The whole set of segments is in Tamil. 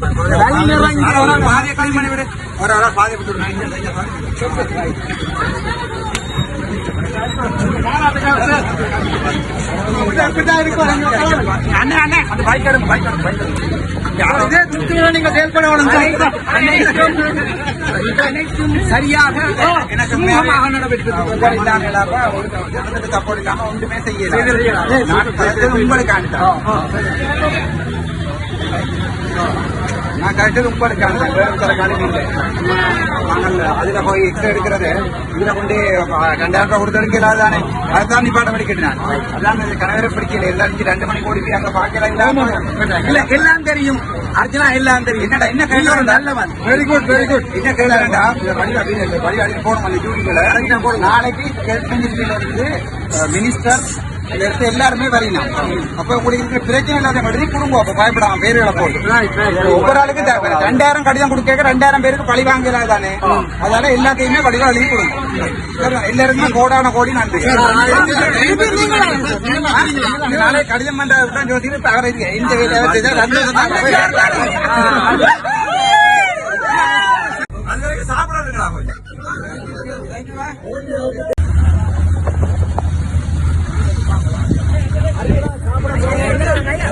பாதையை களி பண்ணி விடு ஒரு ஒரு அண்ணே அண்ணே அந்த பைக் எடுங்க பைக் எடுங்க பைக் எடுங்க இதே நீங்க செயல்பட சரியாக எனக்கு சுமூகமாக நடைபெற்று ஜனத்துக்கு ஒன்றுமே செய்யல நான் உங்களுக்கு நான் கரெக்டு ரொம்ப இருக்காங்க வேற காலையில் இல்லை நாங்கள் அதுல போய் எக்ஸ்ட்ரா எடுக்கிறது இதுல கொண்டு ரெண்டாயிரம் ரூபாய் கொடுத்ததுக்கு இல்லாதானே அதுதான் நீ பாடம் படிக்கட்டு நான் அதான் இந்த கணவரை பிடிக்கல எல்லாரும் ரெண்டு மணி ஓடி போய் அங்க பார்க்கல இல்ல எல்லாம் தெரியும் அர்ஜுனா எல்லாம் தெரியும் என்னடா என்ன கேள்வி நல்லவன் வெரி குட் வெரி குட் என்ன கேள்விடா பரிவாடி பரிவாடி போகணும் அந்த டியூட்டிக்குள்ள நாளைக்கு கேள்வி இருந்து மினிஸ்டர் இருந்து எல்லாருமே வரீங்க அப்ப உங்களுக்கு இருக்கிற பிரச்சனை இல்லாத மாதிரி குடும்பம். அப்ப பயப்படாம பேருகளை போட்டு ஒவ்வொரு ஆளுக்கும் தேவை. ரெண்டாயிரம் கடிதம் கொடுக்க ரெண்டாயிரம் பேருக்கு பழி வாங்கல தானே? அதனால எல்லாத்தையுமே வடிவம் எழுதி கொடுங்க. எல்லாருக்குமே கோடான கோடி நன்றி. நாளை கடிதம் பண்ற தான் ஜோதி இப்ப அவர். இந்த வச்சுதான்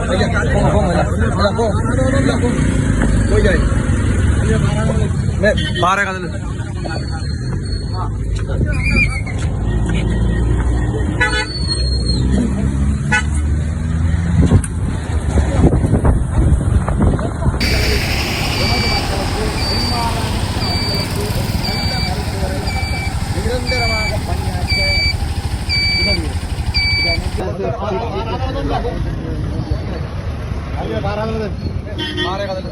ரெண்டு வருஷம் தான் அது வரைக்கும் போய் மாறே கதல்